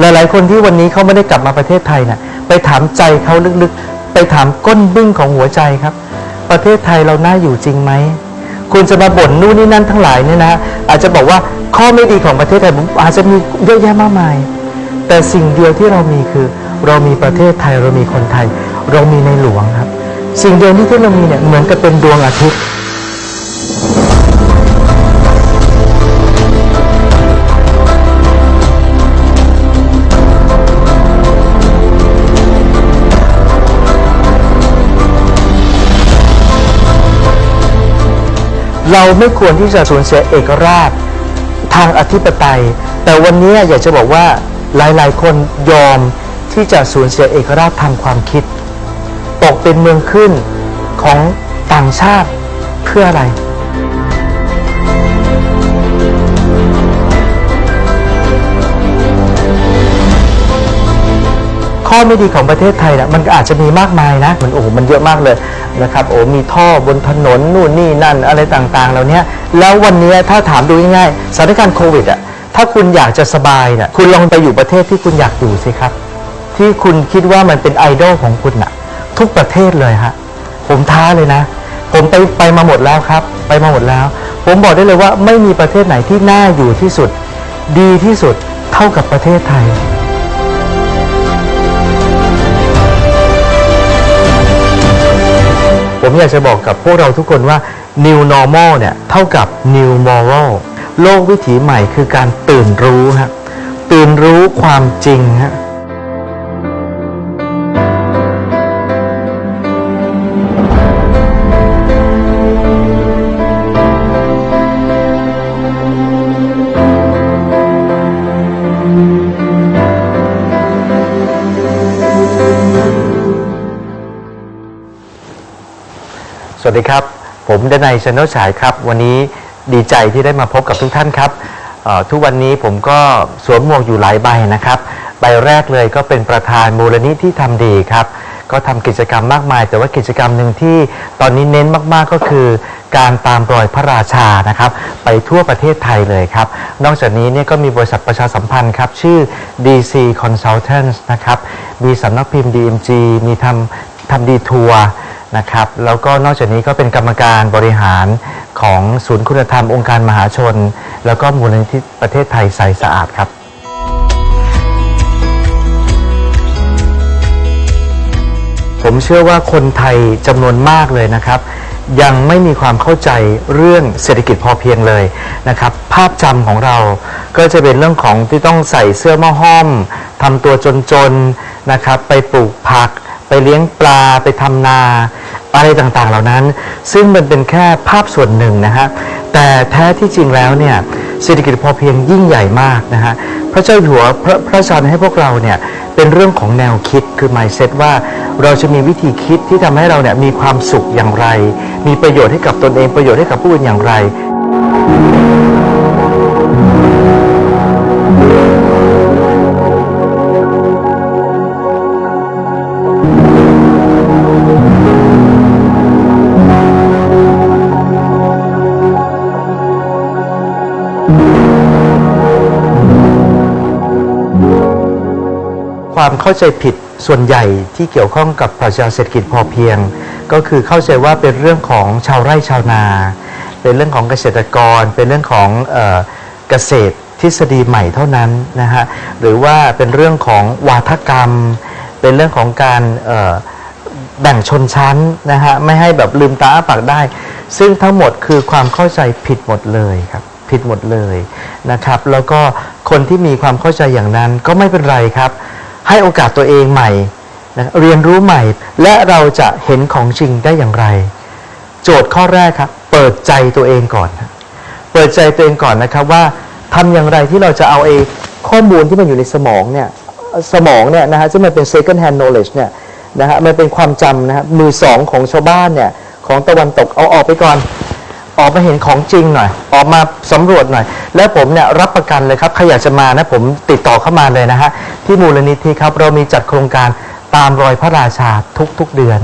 หลาย ๆ คนที่วันนี้เขาไม่ได้กลับมาประเทศไทยนะ่ะไปถามใจเขาลึกๆ ไปถามก้นบึ้งของหัวใจครับ ประเทศไทยเราน่าอยู่จริงไหมคุณจะมาบ่นนู่นนี่นั่นทั้งหลายเนี่ยนะอาจจะบอกว่าข้อไม่ดีของประเทศไทยผมอาจจะมีเยอะแยะมากมาย แต่สิ่งเดียวที่เรามีคือ เรามีประเทศไทยเรามีคนไทย เรามีในหลวงครับ สิ่งเดียวที่ที่เรามีเนี่ยเหมือนกับเป็นดวงอาทิตย์ เราไม่ควรที่จะสูญเสียเอกราชทางอธิปไตย แต่วันนี้อยากจะบอกว่าหลายๆ คนยอมที่จะสูญเสียเอกราชทางความคิด ตกเป็นเมืองขึ้นของต่างชาติเพื่ออะไร ข้อไม่ดีของประเทศไทยนะมันก็อาจจะมีมากมายนะมันโอ้โหมันเยอะมากเลยนะครับโอ้มีท่อบนถนนนู่นนี่นั่นอะไรต่างๆเหล่านี้แล้ววันนี้ถ้าถามดูง่ายๆสถานการณ์โควิดอะถ้าคุณอยากจะสบายน่ะคุณลองไปอยู่ประเทศที่คุณอยากอยู่สิครับ ที่คุณคิดว่ามันเป็นไอดอลของคุณน่ะ ทุกประเทศเลยฮะผมท้าเลยนะ ผมไปไปมาหมดแล้วครับ ไปมาหมดแล้ว ผมบอกได้เลยว่าไม่มีประเทศไหนที่น่าอยู่ที่สุด ดีที่สุดเท่ากับประเทศไทย ผมอยากจะบอกกับพวกเราทุกคนว่า new normal เนี่ยเท่ากับ new moral โลกวิถีใหม่คือการตื่นรู้ฮะตื่นรู้ความจริงฮะ วัสดีครับ ผมดนัยชนนฉายครับ วันนี้ดีใจที่ได้มาพบกับทุกท่านครับทุกวันนี้ผมก็สวมหมวกอยู่หลายใบนะครับ ใบแรกเลยก็เป็นประธานมูลนิธิที่ทำดีครับ ก็ทำกิจกรรมมากมาย แต่ว่ากิจกรรมหนึ่งที่ตอนนี้เน้นมากๆก็คือ การตามรอยพระราชานะครับ ไปทั่วประเทศไทยเลยครับ นอกจากนี้เนี่ยก็มีบริษัทประชาสัมพันธ์ครับชื่อ DC Consultants นะครับ มีสำนักพิมพ์ DMG มีทำทำดีทัวร์ นะครับแล้วก็นอกจากนี้ก็เป็นกรรมการบริหารของศูนย์คุณธรรมองค์การมหาชน แล้วก็มูลนิธิประเทศไทยใสสะอาดครับ ผมเชื่อว่าคนไทยจำนวนมากเลยนะครับ ยังไม่มีความเข้าใจเรื่องเศรษฐกิจพอเพียงเลยนะครับ ภาพจำของเราก็จะเป็นเรื่องของที่ต้องใส่เสื้อหม้อห้อมทำตัวจนๆนะครับ ไปปลูกผักไปเลี้ยงปลาไปทำนา อะไรต่างๆเหล่านั้น ซึ่งมันเป็นแค่ภาพส่วนหนึ่งนะฮะแต่แท้ที่จริงแล้วเนี่ยเศรษฐกิจพอเพียงยิ่งใหญ่มากนะฮะพระเจ้าอยู่หัวพระพระชนให้พวกเราเนี่ยเป็นเรื่องของแนวคิดคือ mindset ว่าเราจะมีวิธีคิดที่ทำให้เราเนี่ยมีความสุขอย่างไร มีประโยชน์ให้กับตนเองประโยชน์ให้กับผู้อื่นอย่างไร ความเข้าใจผิดส่วนใหญ่ที่เกี่ยวข้องกับปรัชญาเศรษฐกิจพอเพียง ก็คือเข้าใจว่าเป็นเรื่องของชาวไร่ชาวนา เป็นเรื่องของเกษตรกร เป็นเรื่องของเกษตรทฤษฎีใหม่เท่านั้นนะฮะหรือว่าเป็นเรื่องของวาทกรรม เป็นเรื่องของการแบ่งชนชั้นนะฮะไม่ให้แบบลืมตาอ้าปากได้ ซึ่งทั้งหมดคือความเข้าใจผิดหมดเลยครับผิดหมดเลยนะครับ แล้วก็คนที่มีความเข้าใจอย่างนั้นก็ไม่เป็นไรครับ ให้โอกาสตัวเองใหม่นะเรียนรู้ใหม่ และเราจะเห็นของจริงได้อย่างไร โจทย์ข้อแรกครับ เปิดใจตัวเองก่อนเปิดใจตัวเองก่อนนะครับว่าทำอย่างไรที่เราจะเอาไอ้ข้อมูลที่มันอยู่ในสมองเนี่ยสมองเนี่ยนะฮะซึ่งมันเป็น second hand knowledge เนี่ยนะฮะมันเป็นความจำนะฮะมือสองของชาวบ้านเนี่ยของตะวันตกเอาออกไปก่อน ออกมาเห็นของจริงหน่อย ออกมาสำรวจหน่อย แล้วผมเนี่ยรับประกันเลยครับใครอยากจะมานะผมติดต่อเข้ามาเลยนะฮะที่มูลนิธิครับเรามีจัดโครงการตามรอยพระราชาทุกๆเดือน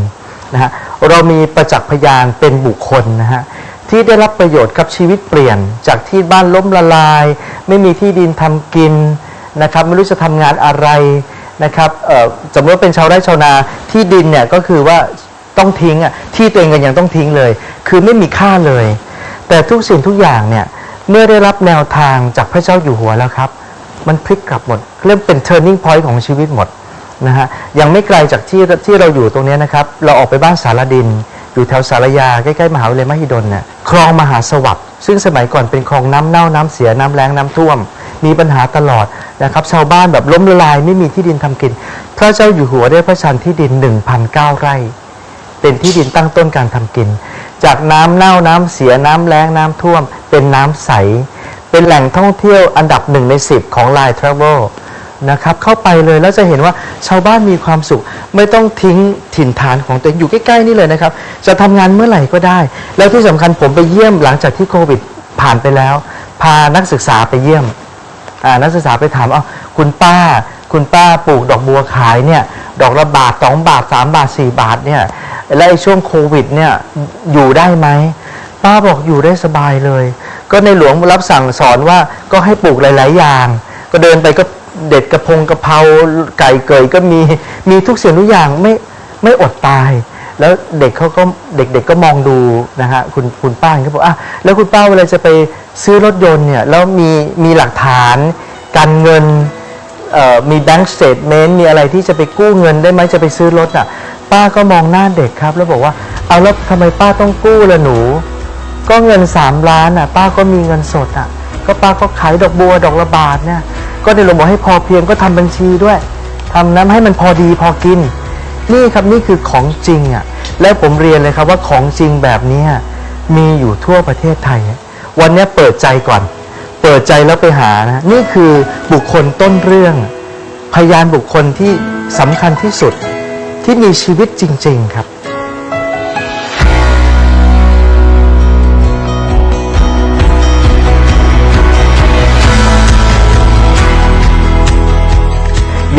นะฮะเรามีประจักษ์พยานเป็นบุคคลนะฮะที่ได้รับประโยชน์กับชีวิตเปลี่ยน จากที่บ้านล้มละลาย ไม่มีที่ดินทำกินนะครับไม่รู้จะทำงานอะไรนะครับสมมติว่าเป็นชาวไร่ชาวนาที่ดินเนี่ยก็คือว่าต้องทิ้งอะที่ตัวเองก็ยังต้องทิ้งเลย คือไม่มีค่าเลย แต่ทุกสิ่งทุกอย่างเนี่ยเมื่อได้รับแนวทางจากพระเจ้าอยู่หัวแล้วครับ มันพลิกกลับหมด เริ่มเป็น turning point ของชีวิตหมดนะฮะยังไม่ไกลจากที่ที่เราอยู่ตรงนี้นะครับ เราออกไปบ้านสารดิน อยู่แถวสารยา ใกล้ๆมหาวิทยาลัยมหิดลเนี่ยคลองมหาสวัสดิ์ซึ่งสมัยก่อนเป็นคลองน้ำเน่าน้ำเสียน้ำแรงน้ำท่วม มีปัญหาตลอดนะครับชาวบ้านแบบล้มละลายไม่มีที่ดินทำกิน พระเจ้าอยู่หัวได้พระชันที่ดิน 1,009ไร่ เป็นที่ดินตั้งต้นการทำกิน จากน้ำเน่าน้ำเสียน้ำแล้งน้ำท่วม เป็นน้ำใส เป็นแหล่งท่องเที่ยวอันดับหนึ่งในสิบของ Line Travel นะครับเข้าไปเลยแล้วจะเห็นว่าชาวบ้านมีความสุข ไม่ต้องทิ้งถิ่นฐานของตัวเองอยู่ใกล้ๆนี่เลยนะครับ จะทำงานเมื่อไหร่ก็ได้ แล้วที่สำคัญผมไปเยี่ยมหลังจากที่โควิดผ่านไปแล้ว พานักศึกษาไปเยี่ยมนักศึกษาไปถามเอ้าคุณป้า คุณป้าปลูกดอกบัวขายเนี่ยดอกละบาทสองบาทสามบาทสี่บาทเนี่ย และไอ้ช่วงโควิดเนี่ยอยู่ได้ไหมป้าบอกอยู่ได้สบายเลย ก็ในหลวงรับสั่งสอนว่าก็ให้ปลูกหลาย ๆ อย่าง ก็เดินไปก็เด็ดกระพงกระเพราไก่เกยก็มีมีทุกสิ่งทุกอย่างไม่ไม่อดตาย แล้วเด็กเขาก็เด็กๆก็มองดูนะฮะคุณคุณป้าเขาบอกอะแล้วคุณป้าเวลาจะไปซื้อรถยนต์เนี่ยแล้วมีมีหลักฐานการเงินมีแบงก์สเตทเมนต์มีอะไรที่จะไปกู้เงินได้ไหมจะไปซื้อรถอะ ป้าก็มองหน้าเด็กครับ แล้วบอกว่า เอาแล้วทำไมป้าต้องกู้ล่ะหนู ก็เงินสามล้านอะ ป้าก็มีเงินสดอะ ก็ป้าก็ขายดอกบัวดอกละบาทเนี่ย ก็ในหลวงบอกให้พอเพียงก็ทำบัญชีด้วยทำน้ำให้มันพอดีพอกิน นี่ครับนี่คือของจริงอะ แล้วผมเรียนเลยครับว่าของจริงแบบนี้มีอยู่ทั่วประเทศไทย วันนี้เปิดใจก่อน เปิดใจแล้วไปหานะ นี่คือบุคคลต้นเรื่อง พยานบุคคลที่สำคัญที่สุด ที่มีชีวิตจริง ๆ ครับ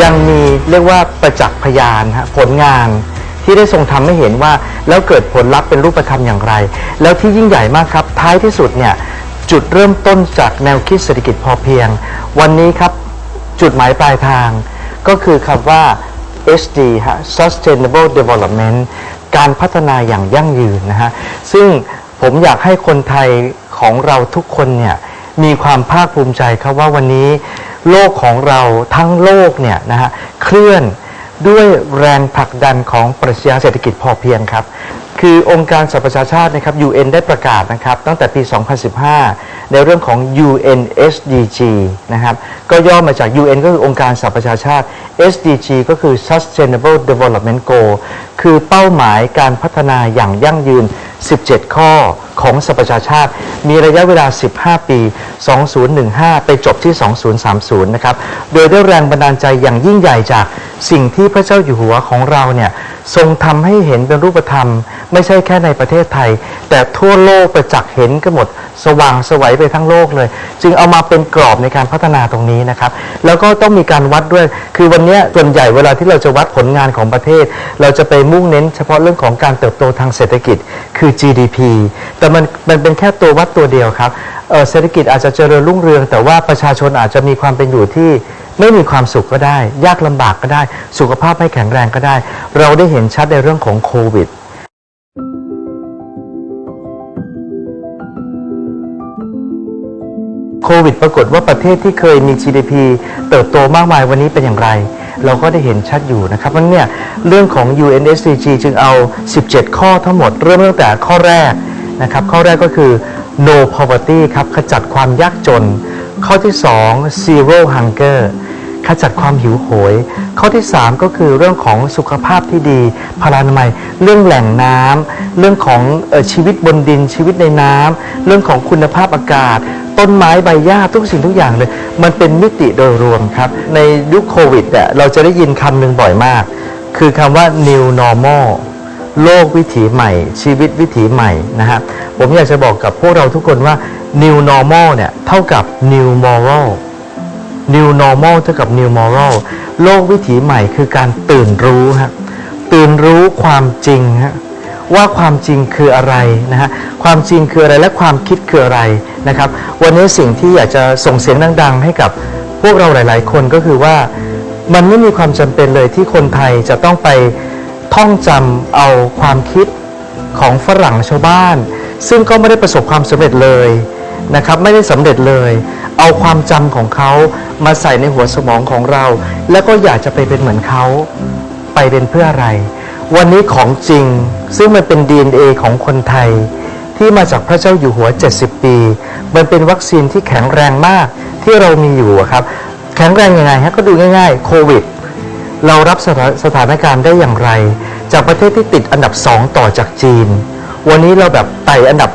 ยังมีเรียกว่าประจักษ์พยานฮะผลงานที่ได้ทรงทำให้เห็นว่าแล้วเกิดผลลัพธ์เป็นรูปธรรมอย่างไร แล้วที่ยิ่งใหญ่มากครับ ท้ายที่สุดเนี่ยจุดเริ่มต้นจากแนวคิดเศรษฐกิจพอเพียง วันนี้ครับจุดหมายปลายทาง ก็คือคำว่า SD ฮะ Sustainable Development การพัฒนาอย่างยั่งยืนนะฮะ ซึ่งผมอยากให้คนไทยของเราทุกคนเนี่ยมีความภาคภูมิใจครับว่าวันนี้โลกของเราทั้งโลกเนี่ยนะฮะเคลื่อนด้วยแรงผลักดันของปรัชญาเศรษฐกิจพอเพียงครับ คือองค์การสหประชาชาตินะครับ UN ได้ประกาศนะครับตั้งแต่ปี 2015 ในเรื่องของ UN SDG นะครับก็ย่อมาจาก UN ก็คือองค์การสหประชาชาติ SDG ก็คือ Sustainable Development Goal คือเป้าหมายการพัฒนาอย่างยั่งยืน 17 ข้อ ของสหประชาชาติ มีระยะเวลา 15 ปี 2015 ไปจบที่ 2030 นะครับ โดยได้แรงบันดาลใจอย่างยิ่งใหญ่จากสิ่งที่พระเจ้าอยู่หัวของเราเนี่ยทรงทำให้เห็นเป็นรูปธรรม ไม่ใช่แค่ในประเทศไทย แต่ทั่วโลกประจักษ์เห็นกันหมด สว่างสวัยไปทั้งโลกเลย จึงเอามาเป็นกรอบในการพัฒนาตรงนี้นะครับ แล้วก็ต้องมีการวัดด้วย คือวันนี้ส่วนใหญ่เวลาที่เราจะวัดผลงานของประเทศ เราจะไปมุ่งเน้นเฉพาะเรื่องของการเติบโตทางเศรษฐกิจคือ GDP แแต่มันมันเป็นแค่ตัววัดตัวเดียวครับเเศรษฐกิจอาจจะเจริญรุ่งเรือง แต่ว่าประชาชนอาจจะมีความเป็นอยู่ที่ไม่มีความสุขก็ได้ ยากลำบากก็ได้ สุขภาพไม่แข็งแรงก็ได้ เราได้เห็นชัดในเรื่องของโควิดโควิดปรากฏว่าประเทศที่เคยมี GDP เติบโตมากมายวันนี้เป็นอย่างไร เราก็ได้เห็นชัดอยู่นะครับเพราะฉะนั้นเนี่ยเรื่องของ UNSDG จึงเอา 17 ข้อทั้งหมดเริ่มตั้งแต่ข้อแรก นะครับข้อแรกก็คือ no poverty ครับขจัดความยากจน ข้อที่ 2 zero hunger ขจัดความหิวโหย ข้อที่ 3 ก็คือเรื่องของสุขภาพที่ดีพลานามัย เรื่องแหล่งน้ำเรื่องของออชีวิตบนดินชีวิตในน้ำเรื่องของคุณภาพอากาศ ต้นไม้ใบหญ้าทุกสิ่งทุกอย่างเลย มันเป็นมิติโดยรวมครับ ในยุคโควิดเนี่ยเราจะได้ยินคำหนึ่งบ่อยมาก คือคำว่า new normal โลกวิถีใหม่ ชีวิตวิถีใหม่นะฮะผมอยากจะบอกกับพวกเราทุกคนว่า new normal เนี่ยเท่ากับ new moral new normal เท่ากับ new moral โลกวิถีใหม่คือการตื่นรู้ฮะตื่นรู้ความจริงฮะว่าความจริงคืออะไรนะฮะความจริงคืออะไรและความคิดคืออะไรนะครับ วันนี้สิ่งที่อยากจะส่งเสียงดัง ๆ ให้กับพวกเราหลาย ๆ คนก็คือว่ามันไม่มีความจำเป็นเลยที่คนไทยจะต้องไป ท่องจำเอาความคิดของฝรั่งชาวบ้าน ซึ่งก็ไม่ได้ประสบความสำเร็จเลยนะครับไม่ได้สำเร็จเลย เอาความจำของเขามาใส่ในหัวสมองของเรา แล้วก็อยากจะไปเป็นเหมือนเขาไปเป็นเพื่ออะไร วันนี้ของจริงซึ่งมันเป็น DNA ของคนไทย ที่มาจากพระเจ้าอยู่หัว 70 ปี มันเป็นวัคซีนที่แข็งแรงมากที่เรามีอยู่ครับ แข็งแรงยังไงฮะก็ดูง่าย ๆ โควิด เรารับสถาสถานการณ์ได้อย่างไร จากประเทศที่ติดอันดับ 2 ต่อจากจีน วันนี้เราแบบไต่อันดับ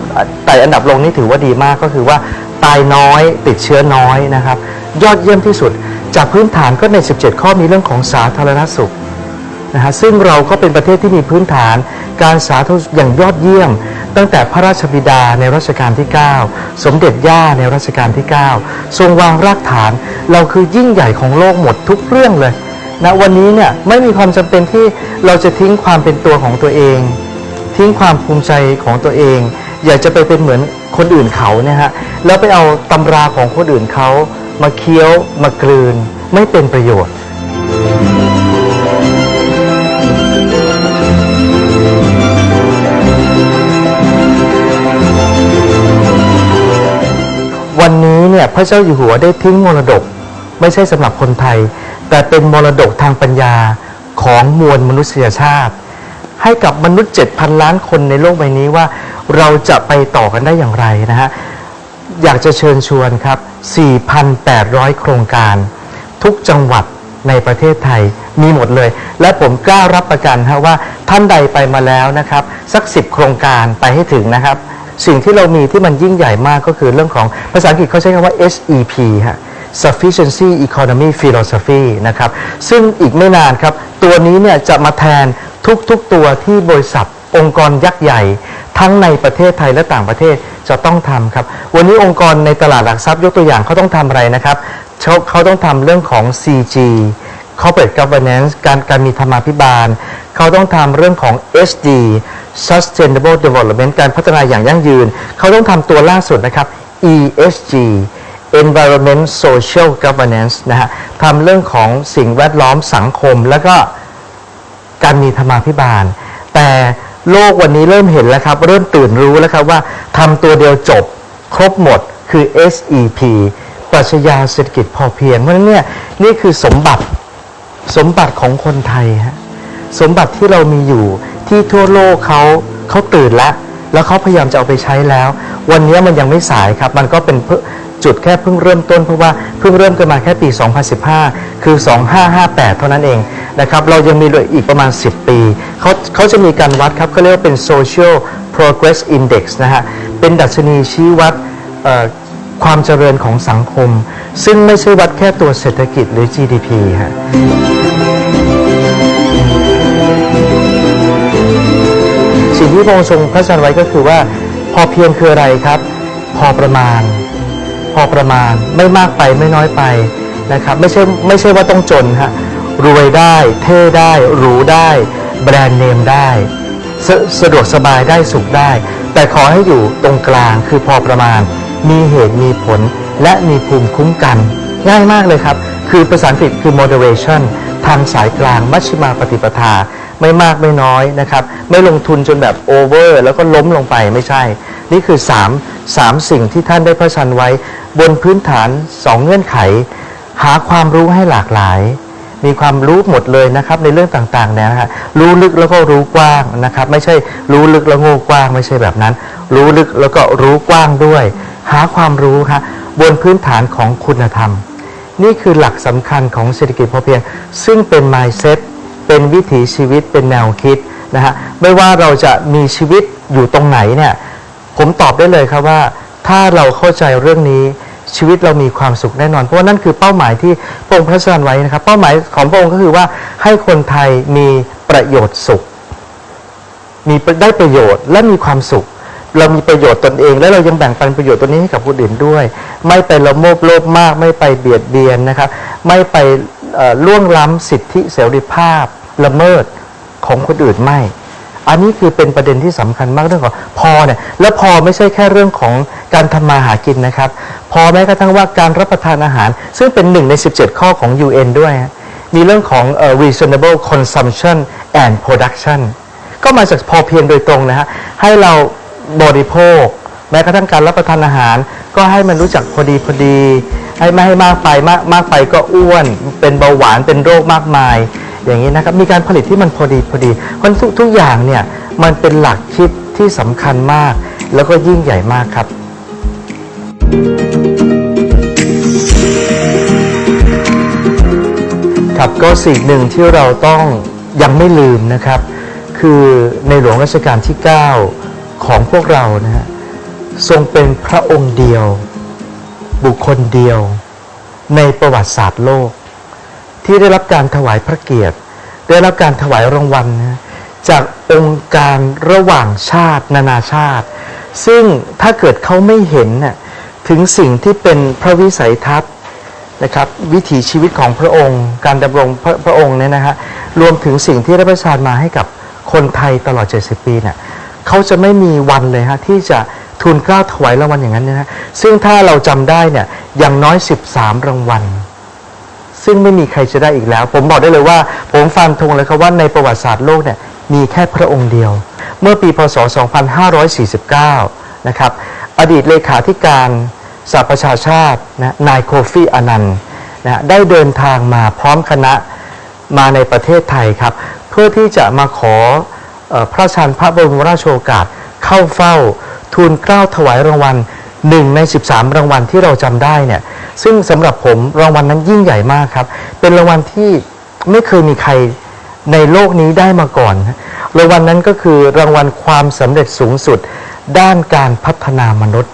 ไต่อันดับลงนี่ถือว่าดีมากก็คือว่าตายน้อยติดเชื้อน้อยนะครับ ยอดเยี่ยมที่สุด จากพื้นฐานก็ใน 17 ข้อมีเรื่องของสาธารณสุขนะฮะซึ่งเราก็เป็นประเทศที่มีพื้นฐาน การสาธารณสุขอย่างยอดเยี่ยม ตั้งแต่พระราชบิดาในรัชกาลที่ 9 สมเด็จย่าในรัชกาลที่ 9 ทรงวางรากฐาน เราคือยิ่งใหญ่ของโลกหมดทุกเรื่องเลย นะวันนี้เนี่ยไม่มีความจำเป็นที่เราจะทิ้งความเป็นตัวของตัวเอง ทิ้งความภูมิใจของตัวเอง อยากจะไปเป็นเหมือนคนอื่นเขาเนี่ยฮะแล้วไปเอาตำราของคนอื่นเขามาเคี้ยวมากลืน ไม่เป็นประโยชน์วันนี้เนี่ยพระเจ้าอยู่หัวได้ทิ้งมรดก ไม่ใช่สำหรับคนไทย แต่เป็นมรดกทางปัญญาของมวลมนุษยชาติ ให้กับมนุษย์ 7,000 ล้านคนในโลกใบนี้ว่าเราจะไปต่อกันได้อย่างไรนะฮะอยากจะเชิญชวนครับ 4,800 โครงการ ทุกจังหวัดในประเทศไทยมีหมดเลย และผมกล้ารับประกันฮะว่าท่านใดไปมาแล้วนะครับ สัก 10 โครงการไปให้ถึงนะครับ สิ่งที่เรามีที่มันยิ่งใหญ่มากก็คือเรื่องของภาษาอังกฤษเขาใช้คำว่า SEP ฮะ Sufficiency Economy Philosophy นะครับ ซึ่งอีกไม่นานครับ ตัวนี้เนี่ยจะมาแทนทุกๆตัวที่บริษัทองค์กรยักษ์ใหญ่ ทั้งในประเทศไทยและต่างประเทศจะต้องทำครับ วันนี้องค์กรในตลาดหลักทรัพย์ยกตัวอย่างเขาต้องทำอะไรนะครับเขาต้องทำเรื่องของ CG corporate governance การการมีธรรมาภิบาล เขาต้องทำเรื่องของ SD sustainable development การพัฒนาอย่างยั่งยืน เขาต้องทำตัวล่าสุดนะครับ ESG environment social governance นะฮะทำเรื่องของสิ่งแวดล้อมสังคม แล้วก็การมีธรรมาภิบาล แต่โลกวันนี้เริ่มเห็นแล้วครับ เริ่มตื่นรู้แล้วครับว่าทำตัวเดียวจบครบหมดคือ SEP ปรัชญาเศรษฐกิจพอเพียง เพราะนั้นเนี่ยนี่คือสมบัติสมบัติของคนไทยฮะสมบัติที่เรามีอยู่ที่ทั่วโลกเขาเขาตื่นแล้ว แล้วเขาพยายามจะเอาไปใช้แล้ว วันนี้มันยังไม่สายครับ มันก็เป็นเพิ่ง จุดแค่เพิ่งเริ่มต้นเพราะว่าเพิ่งเริ่มกันมาแค่ปี 2015 คือ 2558 เท่านั้นเองนะครับเรายังมีเหลืออีกประมาณ 10 ปีเขาเขาจะมีการวัดครับเขาเรียกว่าเป็น social progress index นะฮะเป็นดัชนีชี้วัดความเจริญของสังคม ซึ่งไม่ใช่วัดแค่ตัวเศรษฐกิจหรือ GDP ฮะสิ่งที่พระองค์ทรงพระชนไว้ก็คือว่า พอเพียงคืออะไรครับ พอประมาณ พอประมาณไม่มากไปไม่น้อยไปนะครับไม่ใช่ไม่ใช่ว่าต้องจนฮะรวยได้เท่ได้หรูได้ แบรนด์เนมได้สสะดวกสบายได้สุขได้ แต่ขอให้อยู่ตรงกลางคือพอประมาณ มีเหตุมีผลและมีภูมิคุ้มกัน ง่ายมากเลยครับ คือภาษาอังกฤษคือ moderation ทางสายกลางมัชฌิมาปฏิปทา ไม่มากไม่น้อยนะครับ ไม่ลงทุนจนแบบโอเวอร์แล้วก็ล้มลงไปไม่ใช่ นี่คือ 3 3 สิ่งที่ท่านได้พระชันไว้ บนพื้นฐาน2เงื่อนไข หาความรู้ให้หลากหลาย มีความรู้หมดเลยนะครับในเรื่องต่างๆเนี่ยนะฮะรู้ลึกแล้วก็รู้กว้างนะครับ ไม่ใช่รู้ลึกแล้วโง่กว้างไม่ใช่แบบนั้น รู้ลึกแล้วก็รู้กว้างด้วย หาความรู้ครับบนพื้นฐานของคุณธรรม นี่คือหลักสำคัญของเศรษฐกิจพอเพียง ซึ่งเป็น mindset เป็นวิถีชีวิตเป็นแนวคิดนะฮะไม่ว่าเราจะมีชีวิตอยู่ตรงไหนเนี่ยผมตอบได้เลยครับว่า ถ้าเราเข้าใจเรื่องนี้ชีวิตเรามีความสุขแน่นอน เพราะว่านั่นคือเป้าหมายที่พระองค์พระราชทานไว้นะครับ เป้าหมายของพระองค์ก็คือว่าให้คนไทยมีประโยชน์สุข มีได้ประโยชน์และมีความสุข เรามีประโยชน์ตนเอง และเรายังแบ่งปันประโยชน์ตัวนี้ให้กับคนอื่นด้วย ไม่ไปละโมบโลภมาก ไม่ไปเบียดเบียนนะครับ ไม่ไปล่วงล้ำสิทธิเสรีภาพ ละเมิดของคนอื่นไม่ อันนี้คือเป็นประเด็นที่สำคัญมากเรื่องของพอเนี่ยแล้วพอไม่ใช่แค่เรื่องของการทำมาหากินนะครับ พอแม้กระทั่งว่าการรับประทานอาหาร ซึ่งเป็นหนึ่งใน 17 ข้อของ UN ด้วย มีเรื่องของ reasonable consumption and production ก็มาจากพอเพียงโดยตรงนะฮะให้เราบริโภค แม้กระทั่งการรับประทานอาหาร ก็ให้มันรู้จักพอดีพอดี ให้ไม่ให้มากไปมากมากไปก็อ้วน เป็นเบาหวานเป็นโรคมากมาย อย่างนี้นะครับมีการผลิตที่มันพอดีพอดีเพราะทุกทุกอย่างเนี่ยมันเป็นหลักคิดที่สำคัญมาก แล้วก็ยิ่งใหญ่มากครับ ครับก็สิ่งหนึ่งที่เราต้องยังไม่ลืมนะครับ คือในหลวงรัชกาลที่ 9 ของพวกเรานะฮะทรงเป็นพระองค์เดียว บุคคลเดียว ในประวัติศาสตร์โลก ที่ได้รับการถวายพระเกียรติ ได้รับการถวายรางวัลนะจากองค์การระหว่างชาตินานาชาติ ซึ่งถ้าเกิดเขาไม่เห็นน่ะถึงสิ่งที่เป็นพระวิสัยทัศน์นะครับวิถีชีวิตของพระองค์ การดำรงพระพระองค์เนี่ยนะฮะรวมถึงสิ่งที่ได้ประทานมาให้กับคนไทยตลอด 70 ปีเนี่ยเขาจะไม่มีวันเลยฮะที่จะทูลเกล้าถวายรางวัลอย่างนั้นนยนะฮะซึ่งถ้าเราจำได้เนี่ยอย่างน้อย 13 รางวัล ซึ่งไม่มีใครจะได้อีกแล้ว ผมบอกได้เลยว่า ผมฟันธงเลยครับว่าในประวัติศาสตร์โลกเนี่ยมีแค่พระองค์เดียว เมื่อปีพศ 2549 นะครับ อดีตเลขาธิการสหประชาชาตินะนายโคฟีอนันต์นะได้เดินทางมาพร้อมคณะมาในประเทศไทยครับ เพื่อที่จะมาขออพระชทานพระบรมราชโองการเข้าเฝ้า ทูลเกล้าถวายรางวัลหนึ่งใน 13 รางวัลที่เราจำได้เนี่ย ซึ่งสำหรับผมรางวัลนั้นยิ่งใหญ่มากครับ เป็นรางวัลที่ไม่เคยมีใครในโลกนี้ได้มาก่อน รางวัลนั้นก็คือรางวัลความสำเร็จสูงสุด ด้านการพัฒนามนุษย์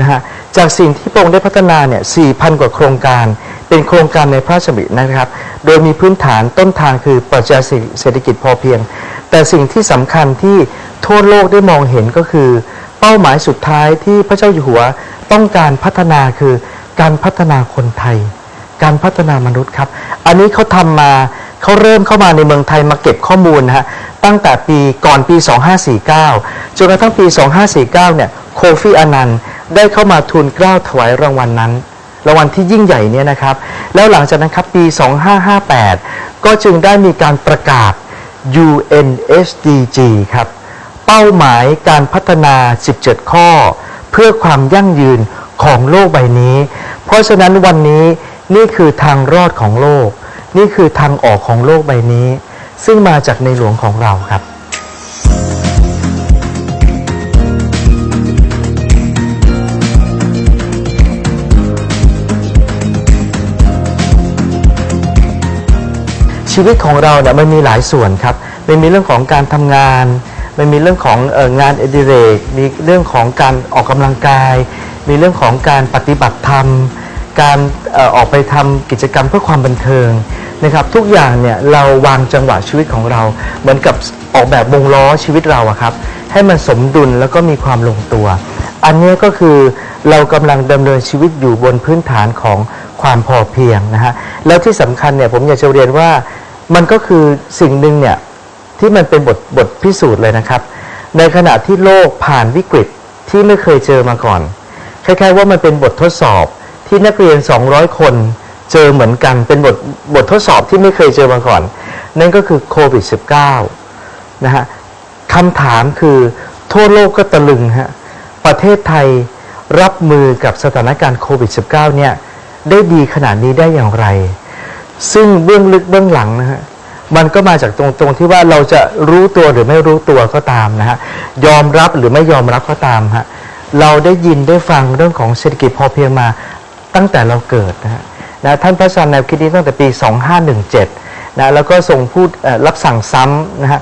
นะฮะจากสิ่งที่พระองค์ได้พัฒนาเนี่ย 4,000 กว่าโครงการ เป็นโครงการในพระราชดำรินะครับ โดยมีพื้นฐานต้นทางคือปรัชญาเศรษฐกิจพอเพียง แต่สิ่งที่สำคัญที่ทั่วโลกได้มองเห็นก็คือ เป้าหมายสุดท้ายที่พระเจ้าอยู่หัวต้องการพัฒนาคือ การพัฒนาคนไทย การพัฒนามนุษย์ครับ อันนี้เขาทำมาเขาเริ่มเข้ามาในเมืองไทยมาเก็บข้อมูลนะฮะตั้งแต่ปีก่อนปี 2549 จนกระทั่งปี 2549 เนี่ยโคฟีอนันต์ได้เข้ามาทูลเกล้าถวายรางวัลนนั้น รางวัลที่ยิ่งใหญ่เนี่ยนะครับ แล้วหลังจากนั้นครับปี 2558 ก็จึงได้มีการประกาศ UNSDG ครับ เป้าหมายการพัฒนา 17 ข้อ เพื่อความยั่งยืน ของโลกใบนี้ เพราะฉะนั้นวันนี้นี่คือทางรอดของโลก นี่คือทางออกของโลกใบนี้ ซึ่งมาจากในหลวงของเราครับชีวิตของเราเนี่ยมันมีหลายส่วนครับ มันมีเรื่องของการทำงาน มันมีเรื่องของงานอดิเรก มีเรื่องของการออกกำลังกาย มีเรื่องของการปฏิบัติธรรม การออกไปทำกิจกรรมเพื่อความบันเทิงนะครับทุกอย่างเนี่ยเราวางจังหวะชีวิตของเรา เหมือนกับออกแบบวงล้อชีวิตเราอะครับให้มันสมดุลแล้วก็มีความลงตัว อันนี้ก็คือเรากำลังดำเนินชีวิตอยู่บนพื้นฐานของความพอเพียงนะฮะแล้วที่สำคัญเนี่ยผมอยากจะเรียนว่ามันก็คือสิ่งหนึ่งเนี่ยที่มันเป็นบทบทพิสูจน์เลยนะครับ ในขณะที่โลกผ่านวิกฤตที่ไม่เคยเจอมาก่อน คล้ายๆ ว่ามันเป็นบททดสอบที่นักเรียน 200 คนเจอเหมือนกันเป็นบทบททดสอบที่ไม่เคยเจอมาก่อน นั่นก็คือโควิด -19 นะฮะคำถามคือทั่วโลกก็ตะลึงฮะประเทศไทยรับมือกับสถานการณ์โควิด -19 เนี่ยได้ดีขนาดนี้ได้อย่างไร ซึ่งเบื้องลึกเบื้องหลังนะฮะมันก็มาจากตรงตรงที่ว่าเราจะรู้ตัวหรือไม่รู้ตัวก็ตามนะฮะยอมรับหรือไม่ยอมรับก็ตามฮะ เราได้ยินได้ฟังเรื่องของเศรษฐกิจพอเพียงมาตั้งแต่เราเกิดนะฮะนะท่านพระอาจารย์แนวคิดนี้ตั้งแต่ปี 2517นะแล้วก็ทรงพูดรับสั่งซ้ำนะฮะ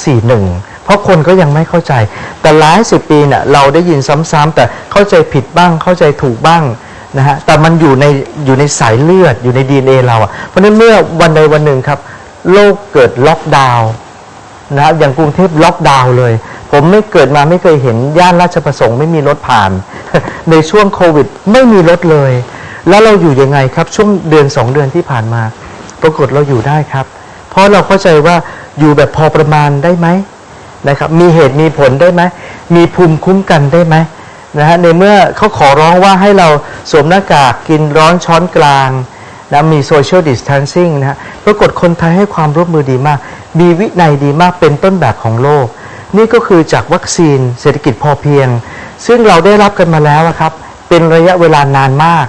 2541 เพราะคนก็ยังไม่เข้าใจ แต่หลายสิบปีเนี่ยเราได้ยินซ้ำๆแต่เข้าใจผิดบ้างเข้าใจถูกบ้างนะฮะแต่มันอยู่ในอยู่ในสายเลือดอยู่ใน DNA เราอะเพราะฉะนั้นเมื่อวันใดวันหนึ่งครับ โลกเกิดล็อกดาวน์นะครับอย่างกรุงเทพล็อกดาวน์เลย ผมไม่เกิดมาไม่เคยเห็นย่านราชประสงค์ไม่มีรถผ่าน ในช่วงโควิดไม่มีรถเลย แล้วเราอยู่ยังไงครับช่วงเดือนสองเดือนที่ผ่านมา ปรากฏเราอยู่ได้ครับ เพราะเราเข้าใจว่าอยู่แบบพอประมาณได้ไหมนะครับ มีเหตุมีผลได้ไหมมีภูมิคุ้มกันได้ไหมนะฮะในเมื่อเขาขอร้องว่าให้เราสวมหน้ากากกินร้อนช้อนกลางนะมี social distancing นะฮะปรากฏคนไทยให้ความร่วมมือดีมาก มีวินัยดีมากเป็นต้นแบบของโลก นี่ก็คือจากวัคซีนเศรษฐกิจพอเพียง ซึ่งเราได้รับกันมาแล้วครับ เป็นระยะเวลานานมาก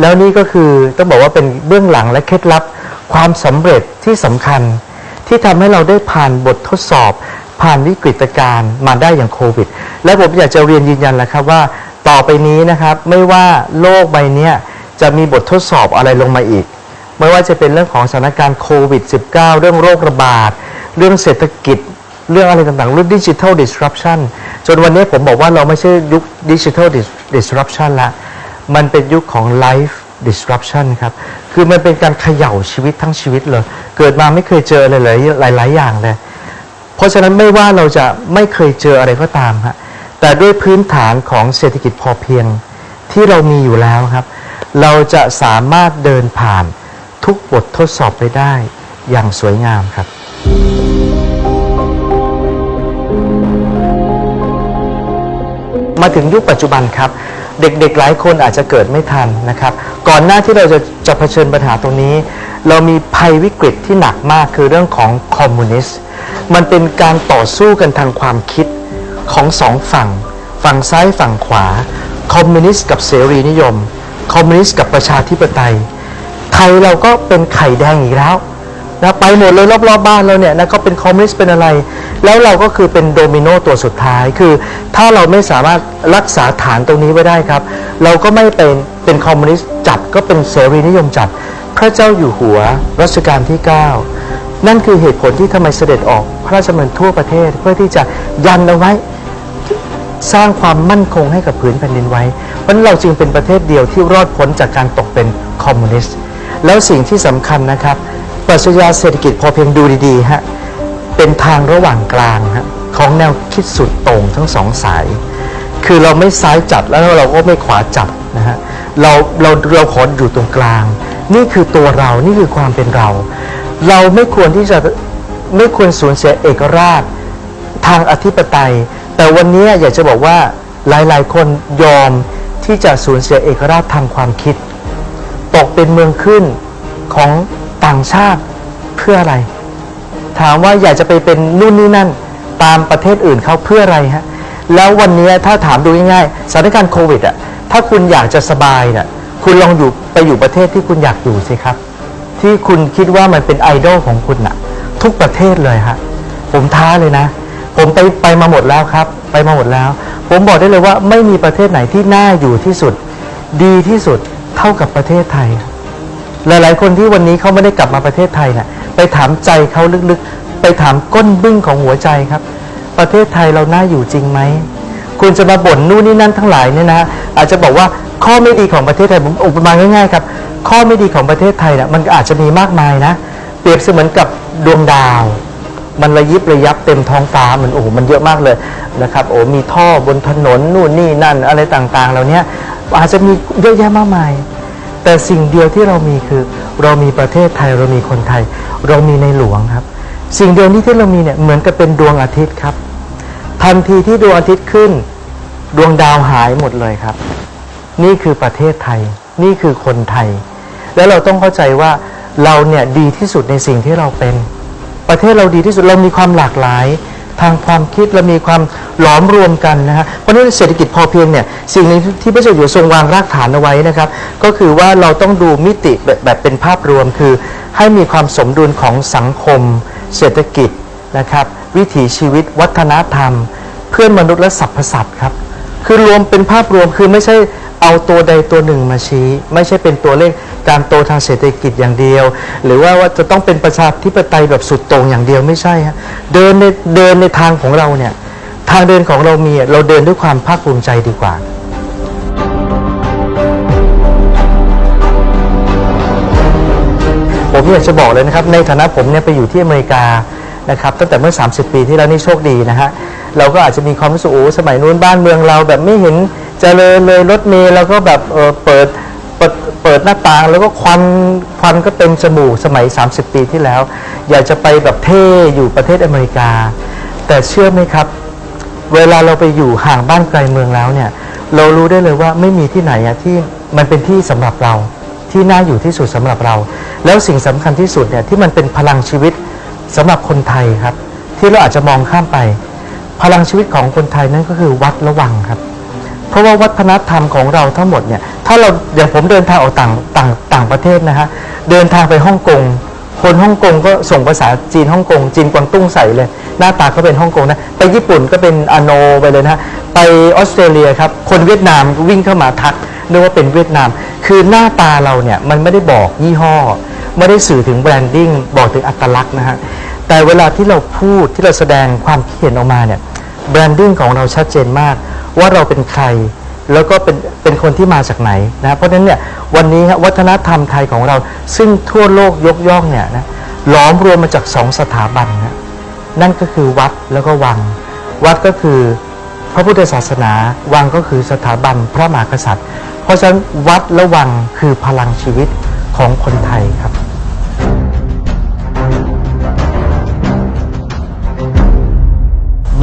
แล้วนี่ก็คือต้องบอกว่าเป็นเบื้องหลังและเคล็ดลับความสำเร็จที่สำคัญ ที่ทำให้เราได้ผ่านบททดสอบ ผ่านวิกฤตการณ์มาได้อย่างโควิด และผมอยากจะเรียนยืนยันแล้วครับว่า ต่อไปนี้นะครับไม่ว่าโลกใบนี้จะมีบททดสอบอะไรลงมาอีกไม่ว่าจะเป็นเรื่องของสถานการณ์โควิด -19 เรื่องโรคระบาด เรื่องเศรษฐกิจ เรื่องอะไรต่างๆรื่องดิจิทัล disruption จนวันนี้ผมบอกว่าเราไม่ใช่ยุคดิจิทัล disruption ละมันเป็นยุคของ life disruption ครับ คือมันเป็นการเขย่าชีวิตทั้งชีวิตเลย เกิดมาไม่เคยเจออะไรเลยหลาย ๆ อย่างเลย เพราะฉะนั้นไม่ว่าเราจะไม่เคยเจออะไรก็ตามฮะ แต่ด้วยพื้นฐานของเศรษฐกิจพอเพียงที่เรามีอยู่แล้วครับ เราจะสามารถเดินผ่านทุกบททดสอบไปได้อย่างสวยงามครับ มาถึงยุคปัจจุบันครับ เด็กๆหลายคนอาจจะเกิดไม่ทันนะครับ ก่อนหน้าที่เราจะจะเผชิญปัญหาตรงนี้ เรามีภัยวิกฤตที่หนักมากคือเรื่องของคอมมิวนิสต์มันเป็นการต่อสู้กันทางความคิดของสองฝั่ง ฝั่งซ้ายฝั่งขวา คอมมิวนิสต์กับเสรีนิยม คอมมิวนิสต์กับประชาธิปไตยไทยเราก็เป็นไข่แดงอีกแล้ว นะไปหมดเลยรอบๆบบ้านเราเนี่ยนะก็เป็นคอมมิวนิสต์เป็นอะไร แล้วเราก็คือเป็นโดมิโนตัวสุดท้ายคือ ถ้าเราไม่สามารถรักษาฐานตรงนี้ไว้ได้ครับ เราก็ไม่เป็นเป็นคอมมิวนิสต์จัดก็เป็นเสรีนิยมจัด พระเจ้าอยู่หัวรัชกาลที่ 9 นั่นคือเหตุผลที่ทำไมเสด็จออกพระราชดำเนินทั่วประเทศเพื่อที่จะยันเอาไว้สร้างความมั่นคงให้กับผืนแผ่นดินไว้ เพราะเราจึงเป็นประเทศเดียวที่รอดพ้นจากการตกเป็นคอมมิวนิสต์ แล้วสิ่งที่สำคัญนะครับ ปรัชญาเศรษฐกิจพอเพียงดูดีๆฮะเป็นทางระหว่างกลางฮะของแนวคิดสุดโต่งทั้งสองสาย คือเราไม่ซ้ายจัดแล้วเราก็ไม่ขวาจัดนะฮะเราเราเราขออยู่ตรงกลาง นี่คือตัวเรานี่คือความเป็นเรา เราไม่ควรที่จะไม่ควรสูญเสียเอกราชทางอธิปไตย แต่วันนี้อยากจะบอกว่าหลายๆ คนยอมที่จะสูญเสียเอกราชทางความคิด ตกเป็นเมืองขึ้นของ ต่างชาติเพื่ออะไร ถามว่าอยากจะไปเป็นนู่นนี่นั่นตามประเทศอื่นเขาเพื่ออะไรฮะแล้ววันนี้ถ้าถามดูง่ายๆสถานการณ์โควิดอะถ้าคุณอยากจะสบายน่ะคุณลองอยู่ไปอยู่ประเทศที่คุณอยากอยู่สิครับ ที่คุณคิดว่ามันเป็นไอดอลของคุณน่ะ ทุกประเทศเลยฮะผมท้าเลยนะ ผมไปไปมาหมดแล้วครับ ไปมาหมดแล้ว ผมบอกได้เลยว่าไม่มีประเทศไหนที่น่าอยู่ที่สุด ดีที่สุดเท่ากับประเทศไทยครับ หลายๆ คนที่วันนี้เขาไม่ได้กลับมาประเทศไทยน่ะไปถามใจเขาลึกๆ ไปถามก้นบึ้งของหัวใจครับ ประเทศไทยเราน่าอยู่จริงไหมคุณจะมาบ่นนู่นนี่นั่นทั้งหลายเนี่ยนะอาจจะบอกว่าข้อไม่ดีของประเทศไทยผมอุปมาง่ายๆครับข้อไม่ดีของประเทศไทยน่ะมันอาจจะมีมากมายนะ เปรียบเสมือนกับดวงดาว มันระยิบระยับเต็มท้องฟ้ามันโอ้โหมันเยอะมากเลยนะครับโอ้มีท่อบนถนนนู่นนี่นั่นอะไรต่างๆเหล่านี้อาจจะมีเยอะแยะมากมาย แต่สิ่งเดียวที่เรามีคือ เรามีประเทศไทยเรามีคนไทย เรามีในหลวงครับ สิ่งเดียวนี้ที่เรามีเนี่ยเหมือนกับเป็นดวงอาทิตย์ครับ ทันทีที่ดวงอาทิตย์ขึ้น ดวงดาวหายหมดเลยครับ นี่คือประเทศไทย นี่คือคนไทย แล้วเราต้องเข้าใจว่าเราเนี่ยดีที่สุดในสิ่งที่เราเป็น ประเทศเราดีที่สุดเรามีความหลากหลาย ทางความคิดเรามีความหลอมรวมกันนะฮะเพราะนั้นเศรษฐกิจพอเพียงเนี่ยสิ่งหนึงที่พระเจ้าอยู่ทรงวางรากฐานเอาไว้นะครับ ก็คือว่าเราต้องดูมิติแบบแบบเป็นภาพรวมคือ ให้มีความสมดุลของสังคม เศรษฐกิจนะครับ วิถีชีวิตวัฒนธรรม เพื่อนมนุษย์และสรรพสัตว์ครับ คือรวมเป็นภาพรวมคือไม่ใช่เอาตัวใดตัวหนึ่งมาชี้ ไม่ใช่เป็นตัวเลขการโตทางเศรษฐกิจอย่างเดียว หรือว่าว่าจะต้องเป็นประชาธิปไตยแบบสุดโต่งอย่างเดียวไม่ใช่ฮะเดินในเดินในทางของเราเนี่ยทางเดินของเรามีเราเดินด้วยความภาคภูมิใจดีกว่าผมอยากจะบอกเลยนะครับในฐานะผมเนี่ยไปอยู่ที่อเมริกานะครับตั้งแต่เมื่อ 30 ปีที่แล้วนี่โชคดีนะฮะ เราก็อาจจะมีความรู้สึกโอ้สมัยนู้นบ้านเมืองเราแบบไม่เห็นเจริญเลยรถเมล์เราก็แบบเออเปิดเปิดเปิดหน้าต่างแล้วก็ควันควันก็เต็มจมูกสมัย 30 ปีที่แล้ว อยากจะไปแบบเท่อยู่ประเทศอเมริกา แต่เชื่อไหมครับ เวลาเราไปอยู่ห่างบ้านไกลเมืองแล้วเนี่ยเรารู้ได้เลยว่าไม่มีที่ไหนอะที่มันเป็นที่สำหรับเราที่น่าอยู่ที่สุดสำหรับเรา แล้วสิ่งสำคัญที่สุดเนี่ยที่มันเป็นพลังชีวิตสำหรับคนไทยครับ ที่เราอาจจะมองข้ามไป พลังชีวิตของคนไทยนั่นก็คือวัดระวังครับ เพราะว่าวัฒนธรรมของเราทั้งหมดเนี่ยถ้าเราอย่างผมเดินทางออกต่างต่างต่างประเทศนะฮะเดินทางไปฮ่องกงคนฮ่องกงก็ส่งภาษาจีนฮ่องกงจีนกวางตุ้งใส่เลย หน้าตาก็เป็นฮ่องกงนะไปญี่ปุ่นก็เป็นอโนไปเลยนะฮะไปออสเตรเลียครับคนเวียดนามวิ่งเข้ามาทักนึกว่าเป็นเวียดนาม คือหน้าตาเราเนี่ยมันไม่ได้บอกยี่ห้อ ไม่ได้สื่อถึงแบรนดิ้งบอกถึงอัตลักษณ์นะฮะ แต่เวลาที่เราพูดที่เราแสดงความคิดเห็นออกมาเนี่ยแบรนดิ้งของเราชัดเจนมาก ว่าเราเป็นใคร แล้วก็เป็นเป็นคนที่มาจากไหนนะเพราะฉะนั้นเนี่ยวันนี้ฮะวัฒนธรรมไทยของเราซึ่งทั่วโลกยกย่องเนี่ยนะล้อมรวมมาจากสองสถาบันนะนั่นก็คือวัดแล้วก็วัง วัดก็คือพระพุทธศาสนา วังก็คือสถาบันพระมหากษัตริย์ เพราะฉะนั้นวัดและวังคือพลังชีวิตของคนไทยครับ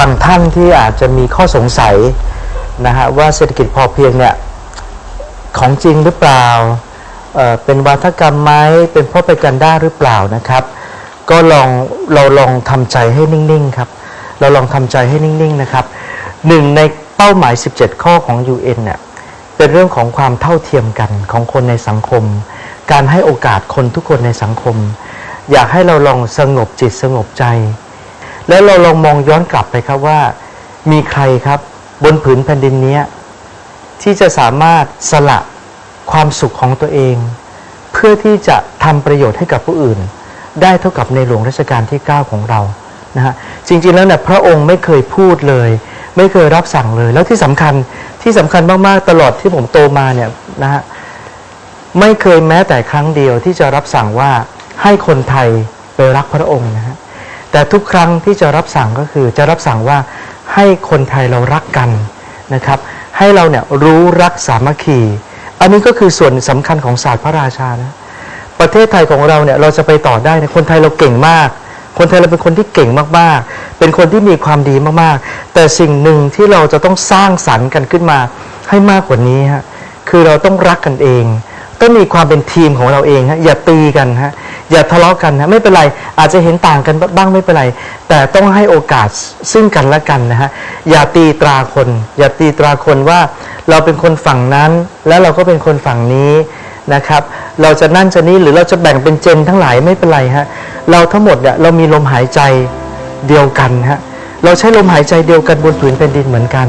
บางท่านที่อาจจะมีข้อสงสัยนะฮะว่าเศรษฐกิจพอเพียงเนี่ยของจริงหรือเปล่าเเป็นวาทกรรมไหมเป็นเพราะไปกันได้หรือเปล่านะครับ ก็ลองเราลองทำใจให้นิ่งๆครับเราลองทำใจให้นิ่งๆนะครับหนึ่งในเป้าหมาย 17 ข้อของ UN เนี่ยเป็นเรื่องของความเท่าเทียมกันของคนในสังคม การให้โอกาสคนทุกคนในสังคม อยากให้เราลองสงบจิตสงบใจ แล้วเราลองมองย้อนกลับไปครับว่า มีใครครับบนผืนแผ่นดินนี้ที่จะสามารถสละความสุขของตัวเอง เพื่อที่จะทำประโยชน์ให้กับผู้อื่น ได้เท่ากับในหลวงรัชกาลที่ 9 ของเรานะฮะจริงๆแล้วเนี่ยพระองค์ไม่เคยพูดเลย ไม่เคยรับสั่งเลย แล้วที่สำคัญที่สำคัญมากๆตลอดที่ผมโตมาเนี่ยนะฮะไม่เคยแม้แต่ครั้งเดียวที่จะรับสั่งว่าให้คนไทยไปรักพระองค์นะฮะ แต่ทุกครั้งที่จะรับสั่งก็คือจะรับสั่งว่าให้คนไทยเรารักกันนะครับ ให้เราเนี่ยรู้รักสามัคคี อันนี้ก็คือส่วนสำคัญของศาสตร์พระราชานะประเทศไทยของเราเนี่ยเราจะไปต่อได้นะคนไทยเราเก่งมาก คนไทยเราเป็นคนที่เก่งมากๆ เป็นคนที่มีความดีมากๆ แต่สิ่งหนึ่งที่เราจะต้องสร้างสรรค์กันขึ้นมา ให้มากกว่านี้ฮะคือเราต้องรักกันเอง ต้องมีความเป็นทีมของเราเองฮะอย่าตีกันฮะ อย่าทะเลาะกันฮะไม่เป็นไรอาจจะเห็นต่างกันบ้างไม่เป็นไร แต่ต้องให้โอกาสซึ่งกันและกันนะฮะอย่าตีตราคน อย่าตีตราคนว่าเราเป็นคนฝั่งนั้น แล้วเราก็เป็นคนฝั่งนี้นะครับ เราจะนั่นจะนี่หรือเราจะแบ่งเป็นเจนทั้งหลายไม่เป็นไรฮะเราทั้งหมดเนี่ยเรามีลมหายใจเดียวกันฮะเราใช้ลมหายใจเดียวกันบนผืนแผ่นดินเหมือนกัน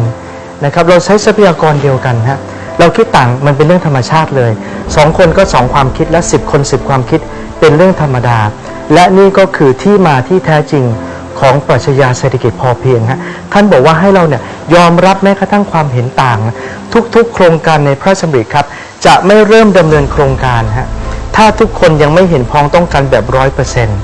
นะครับเราใช้ทรัพยากรเดียวกันฮะเราคิดต่างมันเป็นเรื่องธรรมชาติเลยสองคนก็สองความคิดและสิบคนสิบความคิด เป็นเรื่องธรรมดา และนี่ก็คือที่มาที่แท้จริงของปรัชญาเศรษฐกิจพอเพียงฮะท่านบอกว่าให้เราเนี่ยยอมรับแม้กระทั่งความเห็นต่าง ทุกๆ โครงการในพระราชดำริครับ จะไม่เริ่มดำเนินโครงการฮะถ้าทุกคนยังไม่เห็นพ้องต้องกันแบบร้อยเปอร์เซ็นต์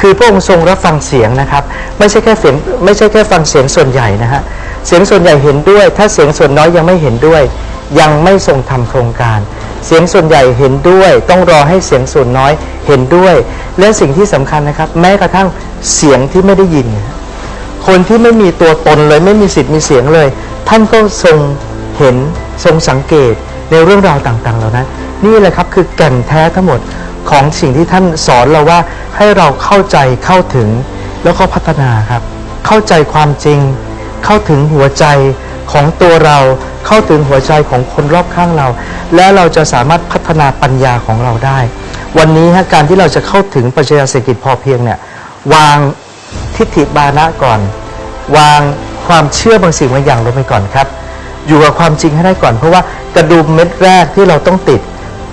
คือพระองค์ทรงรับฟังเสียงนะครับ ไม่ใช่แค่เสียงไม่ใช่แค่ฟังเสียงส่วนใหญ่นะฮะเสียงส่วนใหญ่เห็นด้วย ถ้าเสียงส่วนน้อยยังไม่เห็นด้วย ยังไม่ทรงทำโครงการ เสียงส่วนใหญ่เห็นด้วย ต้องรอให้เสียงส่วนน้อยเห็นด้วย และสิ่งที่สำคัญนะครับ แม้กระทั่งเสียงที่ไม่ได้ยิน คนที่ไม่มีตัวตนเลยไม่มีสิทธิ์มีเสียงเลย ท่านก็ทรงเห็นทรงสังเกตในเรื่องราวต่างๆ เหล่านั้น นี่แหละครับคือแก่นแท้ทั้งหมดของสิ่งที่ท่านสอนเราว่าให้เราเข้าใจเข้าถึงแล้วก็พัฒนาครับ เข้าใจความจริง เข้าถึงหัวใจ ของตัวเราเข้าถึงหัวใจของคนรอบข้างเรา และเราจะสามารถพัฒนาปัญญาของเราได้ วันนี้ฮะการที่เราจะเข้าถึงปรัชญาเศรษฐกิจพอเพียงเนี่ยวางทิฏฐิบานะก่อน วางความเชื่อบางสิ่งบางอย่างลงไปก่อนครับ อยู่กับความจริงให้ได้ก่อน เพราะว่ากระดุมเม็ดแรกที่เราต้องติด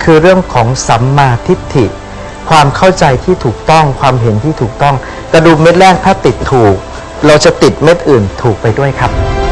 คือเรื่องของสัมมาทิฏฐิ ความเข้าใจที่ถูกต้องความเห็นที่ถูกต้อง กระดุมเม็ดแรกถ้าติดถูก เราจะติดเม็ดอื่นถูกไปด้วยครับ